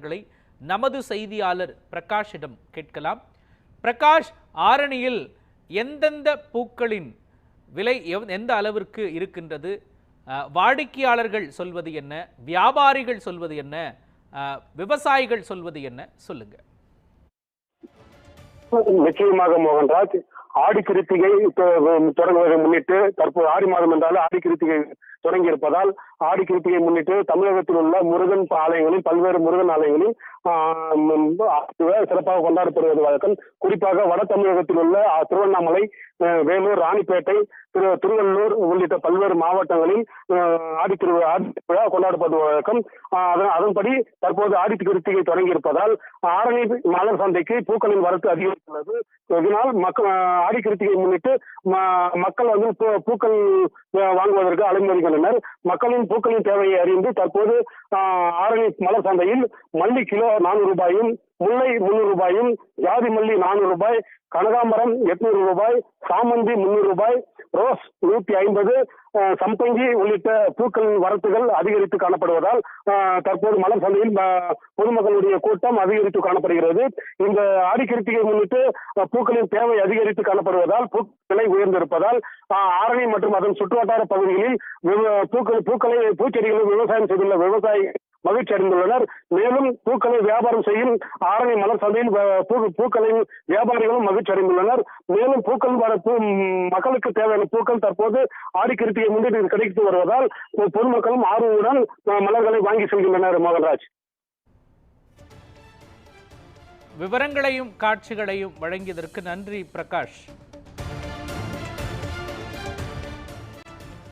விவரங்களை நமது செய்தியாளர் பிரகாஷிடம் கேட்கலாம். பிரகாஷ் ஆரணியில் எந்தெந்த பூக்களின் விலை எந்த அளவிற்கு இருக்கின்றது? வாடிக்கையாளர்கள் சொல்வது என்ன? வியாபாரிகள் சொல்வது என்ன? விவசாயிகள் சொல்வது என்ன? சொல்லுங்க. நிச்சயமாக மோகன்ராஜ் ஆடி கிருத்திகை தொ- தொடங்குவதை முன்னிட்டு தற்போது ஆடி மாதம் என்றால் ஆடி கிருத்திகை தொடங்கி இருப்பதால் ஆடி கிருத்திகை முன்னிட்டு தமிழகத்தில் உள்ள முருகன் ஆலயங்களில் பல்வேறு முருகன் ஆலயங்களில் சிறப்பாக கொண்டாடப்படுவது வழக்கம். குறிப்பாக வட தமிழகத்தில் உள்ள திருவண்ணாமலை வேலூர் ராணிப்பேட்டை திரு திருவள்ளூர் உள்ளிட்ட பல்வேறு மாவட்டங்களில் ஆடி திரு ஆடி விழா கொண்டாடப்படுவது வழக்கம். அதன் அதன்படி தற்போது ஆடி கிருத்திகை தொடங்கி இருப்பதால் ஆரணி மலர் சந்தைக்கு பூக்களின் வரத்து அதிகரித்துள்ளது. இதனால் மக்கள் ஆடி கிருத்திகை முன்னிட்டு ம- மக்கள் வந்து பூ- பூக்கள் வாங்குவதற்கு அலைமறிக்கின்றனர் மக்களின் பூக்களின் தேவையை அறிந்து தற்போது ஆஹ், ஆரணி மலர் சந்தையில் மல்லி கிலோ நானூறு ரூபாயும் முல்லை முன்னூறு ரூபாயும் ஜாதி மல்லி நானூறு ரூபாய் கனகாம்பரம் எட்நூறு ரூபாய் சாமந்தி முன்னூறு ரூபாய் ரோஸ் நூத்தி ஐம்பது சம்பங்கி உள்ளிட்ட பூக்களின் வரத்துகள் அதிகரித்து காணப்படுவதால் தற்போது மலர் சந்தையில் பொதுமக்களுடைய கூட்டம் அதிகரித்து காணப்படுகிறது. இந்த ஆடி முன்னிட்டு பூக்களின் தேவை அதிகரித்து காணப்படுவதால் பூ- விலை உயர்ந்திருப்பதால் ஆரணி மற்றும் அதன் சுற்றுவட்டார பகுதிகளில் விவ- பூக்கள் பூக்களை பூச்செடிகளை விவசாயம் செய்துள்ள விவசாயி மகிழ்ச்சி அடைந்துள்ளனர். மேலும் பூக்களை வியாபாரம் செய்யும் ஆரணி மலர் சந்தையில் பூக்களின் வியாபாரிகளும் மகிழ்ச்சி அடைந்துள்ளனர். மேலும் பூக்கள் வர மக்களுக்கு தேவையான பூக்கள் தற்போது ஆடி கிருத்திகை முன்னிட்டு கிடைத்து வருவதால் பொதுமக்களும் ஆர்வமுடன் மலர்களை வாங்கி செல்கின்றனர் மோகன்ராஜ். விவரங்களையும் காட்சிகளையும் வழங்கியதற்கு நன்றி பிரகாஷ்.